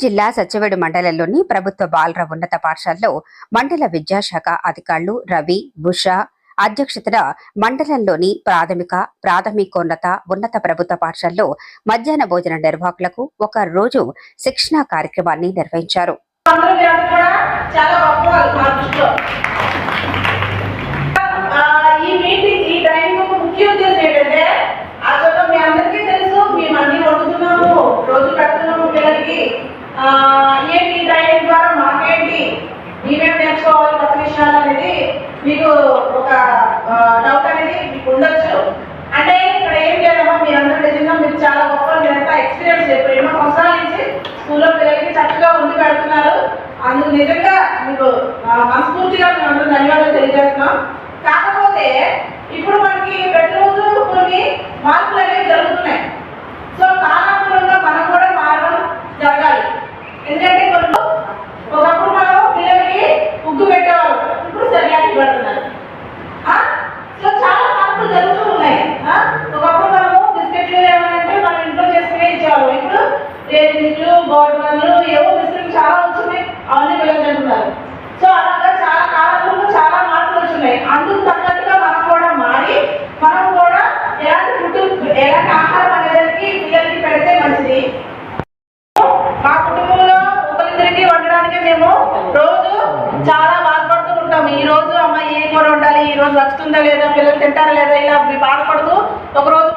జిల్లా సత్యవేడు మండలంలోని ప్రభుత్వ బాలర ఉన్నత పాఠశాలలో మండల విద్యాశాఖ అధికారులు రవి బుషా అధ్యక్షతన మండలంలోని ప్రాథమిక ప్రాథమికోన్నత ఉన్నత ప్రభుత్వ పాఠశాలలో మధ్యాహ్న భోజన నిర్వాహకులకు ఒక రోజు శిక్షణా కార్యక్రమాన్ని నిర్వహించారు అందరూ మీ అందరూ కూడా చాలా గొప్ప వాళ్ళు మా దృష్టిలో ఆ, ఈ మీటింగ్ ఈ ట్రైనింగ్ యొక్క ముఖ్య ఉద్దేశం ఏంటంటే అసలు మీ అందరికీ తెలుసు మేము అన్ని వండుతున్నాము రోజు పెడుతున్నాము పిల్లలకి ఆ, ఏంటి డైరెక్ట్ ట్రైనింగ్ ద్వారా మాకేంటి? మేమేం నేర్చుకోవాలి కొత్త విషయాలు అనేది మీకు ఒక డౌట్ అనేది మీకు ఉండొచ్చు. అంటే ఇక్కడ ఏం లేదమ్మా మీరందరూ నిజంగా మీరు చాలా గొప్ప మీరంతా ఎక్స్పీరియన్స్ చెప్పారు ఎన్నో సంవత్సరాల నుంచి స్కూల్లో పిల్లలకి చక్కగా ఉండి పెడుతున్నారు. అందుకు నిజంగా మీకు మనస్ఫూర్తిగా మేము అందరూ ధన్యవాదాలు తెలియజేస్తున్నాం. కాకపోతే ఇప్పుడు మనం రేట్లు బాడీ వాళ్ళు ఏవో విస్తృతి చాలా వచ్చినాయి. అవన్నీ పిల్లలు అంటున్నారు సో అలాగా చాలా కాలంలో చాలా మార్పులు వచ్చినాయి. అందుకు తగ్గట్టుగా మనం కూడా మారి మనం కూడా ఎలాంటి ఫుడ్ ఎలాంటి ఆహారం అనేదానికి పిల్లలకి పెడితే మంచిది. మా కుటుంబంలో ఒకరిద్దరికి వండడానికి మేము రోజు చాలా బాధపడుతూ ఉంటాము. ఈ రోజు అమ్మాయి ఏ కూర ఉండాలి ఈ రోజు వస్తుందా లేదా? పిల్లలు తింటారా లేదా? ఇలా బాధపడుతూ ఒకరోజు